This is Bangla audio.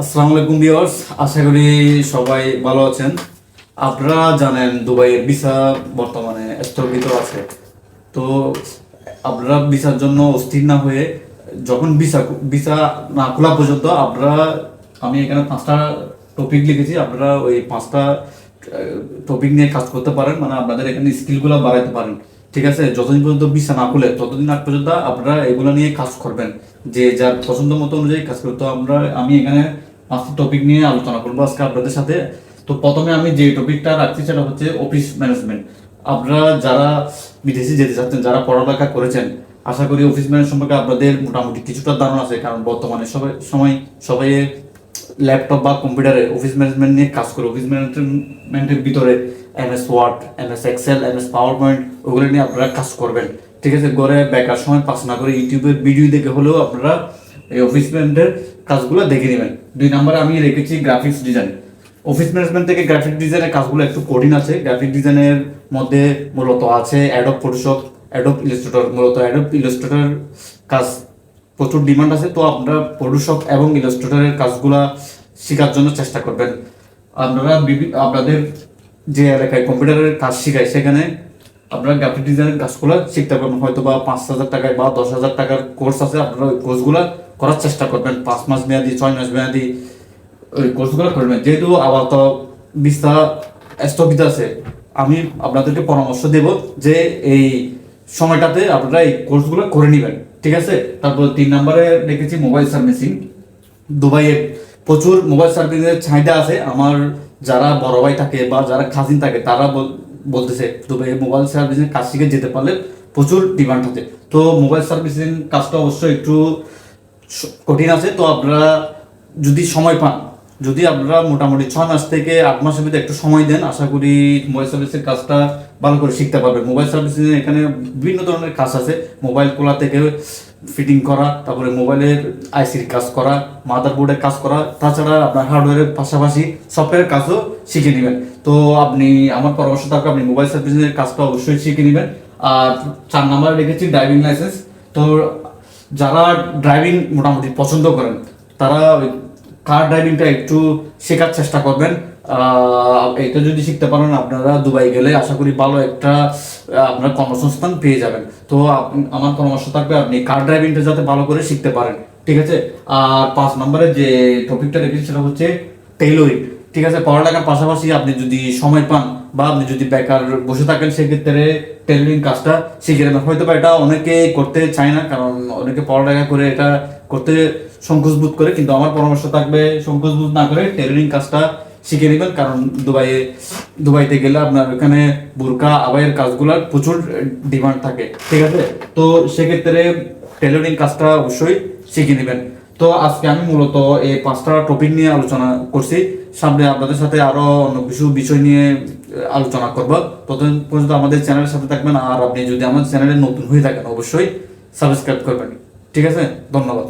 আসসালামু আলাইকুম আশা করি সবাই ভালো আছেন। আপনারা জানেন দুবাইয়ের ভিসা বর্তমানে স্থগিত আছে। তো আপনারা ভিসার জন্য অস্থির না হয়ে যখন ভিসা ভিসা না খোলা পর্যন্ত আপনারা, আমি এখানে পাঁচটা টপিক লিখেছি, আপনারা ওই পাঁচটা টপিক নিয়ে কাজ করতে পারেন মানে আপনাদের এখানে স্কিলগুলো বাড়াইতে পারেন। ঠিক আছে? যতদিন পর্যন্ত ভিসা না খুলে, ততদিন আগ পর্যন্ত আপনারা এগুলো নিয়ে কাজ করবেন। যে যার পছন্দ মতো অনুযায়ী কাজ করতে আমরা, আমি এখানে পাঁচটা টপিক নিয়ে আলোচনা করব আজকে আপনাদের সাথে। তো প্রথমে আমি যে টপিকটা রাখছি সেটা হচ্ছে অফিস ম্যানেজমেন্ট আপনারা যারা বিদেশে যেতে চাচ্ছেন, যারা পড়ালেখা করেছেন, আশা করি অফিস ম্যানেজ সম্পর্কে আপনাদের মোটামুটি কিছুটা ধারণা আছে, কারণ বর্তমানে সবাই, সময়, সবাই ল্যাপটপ বা কম্পিউটারে অফিস ম্যানেজমেন্ট নিয়ে কাজ করে। অফিস ম্যানেজমেন্টের ভিতরে M S Word M S Excel M S PowerPoint ওগুলো নিয়ে আপনারা কাজ করবেন। ঠিক আছে, ঘরে বেকার সময় পাস না করে ইউটিউবের ভিডিও দেখে হলেও আপনারা এই অফিস ম্যানেজমেন্টের কাজগুলো দেখে নেবেন। দুই নম্বরে আমি রেখেছি গ্রাফিক্স ডিজাইন অফিস ম্যানেজমেন্ট থেকে গ্রাফিক ডিজাইনের কাজগুলো একটু কঠিন আছে। গ্রাফিক ডিজাইনের মধ্যে মূলত আছে অ্যাডব ফটোশপ অ্যাডব ইলাস্ট্রেটর মূলত অ্যাডব ইলাস্ট্রেটর কাজ প্রচুর ডিমান্ড আছে। তো আপনারা ফটোশপ এবং ইলাস্ট্রেটরের কাজগুলো শেখার জন্য চেষ্টা করবেন। আপনারা বিভি- আপনাদের যে এলাকায় কম্পিউটারের কাজ শেখায়, সেখানে আপনারা গ্রাফিক ডিজাইনের কাজগুলো শিখতে পারবেন হয়তো বা পাঁচ হাজার টাকায় বা দশ হাজার টাকার কোর্স আছে, আপনারা ওই কোর্সগুলো করার চেষ্টা করবেন। পাঁচ মাস মেয়াদি, ছয় মাস মেয়াদি ওই কোর্সগুলো করবেন। যেহেতু আবার তো বিস্তার স্থগিত আছে, আমি আপনাদেরকে পরামর্শ দেব যে এই সময়টাতে আপনারা এই কোর্সগুলো করে নেবেন। ঠিক আছে? তারপর তিন নম্বরে রেখেছি মোবাইল সার্ভিসিং দুবাইয়ে প্রচুর মোবাইল সার্ভিসের চাহিদা আছে। আমার যারা বড় ভাই থাকে বা যারা কাজিন থাকে, তারা বলতেছে দুবাইয়ে মোবাইল সার্ভিসিং কাজ শিখে যেতে পারলে প্রচুর ডিমান্ড আছে তো মোবাইল সার্ভিসিং কাজটা অবশ্যই একটু কঠিন আছে। তো আপনারা যদি সময় পান, যদি আপনারা মোটামুটি ছয় মাস থেকে আট মাসের ভিতরে একটু সময় দেন, আশা করি মোবাইল সার্ভিসের কাজটা ভালো করে শিখতে পারবেন। মোবাইল সার্ভিসিং এখানে বিভিন্ন ধরনের কাজ আছে। মোবাইল খোলা থেকে ফিটিং করা, তারপরে মোবাইলের আইসির কাজ করা মাদার বোর্ডের কাজ করা, তাছাড়া আপনার হার্ডওয়্যারের পাশাপাশি সফটওয়্যার কাজও শিখে নেবেন। তো আপনি, আমার পরামর্শ থাকবে আপনি মোবাইল সার্ভিসিংয়ের কাজটা অবশ্যই শিখে নেবেন। আর চার নাম্বার রেখেছি ড্রাইভিং লাইসেন্স তো যারা ড্রাইভিং মোটামুটি পছন্দ করেন, তারা কার ড্রাইভিংটা একটু শেখার চেষ্টা করবেন। এটা যদি শিখতে পারেন আপনারা দুবাই গেলে আশা করি ভালো একটা আপনার কর্মসংস্থান পেয়ে যাবেন। তো আমার পরামর্শ থাকবে আপনি কার ড্রাইভিংটা যাতে ভালো করে শিখতে পারেন, ঠিক আছে? আর পাঁচ নম্বরে যে টপিকটা রেখেছি সেটা হচ্ছে টেইলরিং ঠিক আছে? পড়ালেখার পাশাপাশি আপনি যদি সময় পান বা আপনি যদি বেকার বসে থাকেন, সেক্ষেত্রে টেইলরিং কাজটা শিখে নেবেন। হয়তো বা এটা অনেকে করতে চায় না, কারণ অনেকে পড়ালেখা করে এটা করতে সংকোচ বোধ করে, কিন্তু আমার পরামর্শ থাকবে সংকোচ বোধ না করে টেইলরিং কাজটা শিখে নেবেন, কারণ দুবাইয়ে, দুবাইতে গেলে আপনার ওখানে বুরকা, আবাইয়ের কাজগুলোর প্রচুর ডিমান্ড থাকে, ঠিক আছে? তো সেক্ষেত্রে টেলারিং কাজটা অবশ্যই শিখে নেবেন। তো আজকে আমি মূলত এই পাঁচটা টপিক নিয়ে আলোচনা করছি। সামনে আপনাদের সাথে আরও অন্য কিছু বিষয় নিয়ে আলোচনা করব। ততদিন পর্যন্ত আমাদের চ্যানেলের সাথে থাকবেন, আর আপনি যদি আমাদের চ্যানেলে নতুন হয়ে থাকেন, অবশ্যই সাবস্ক্রাইব করবেন। ঠিক আছে? ধন্যবাদ।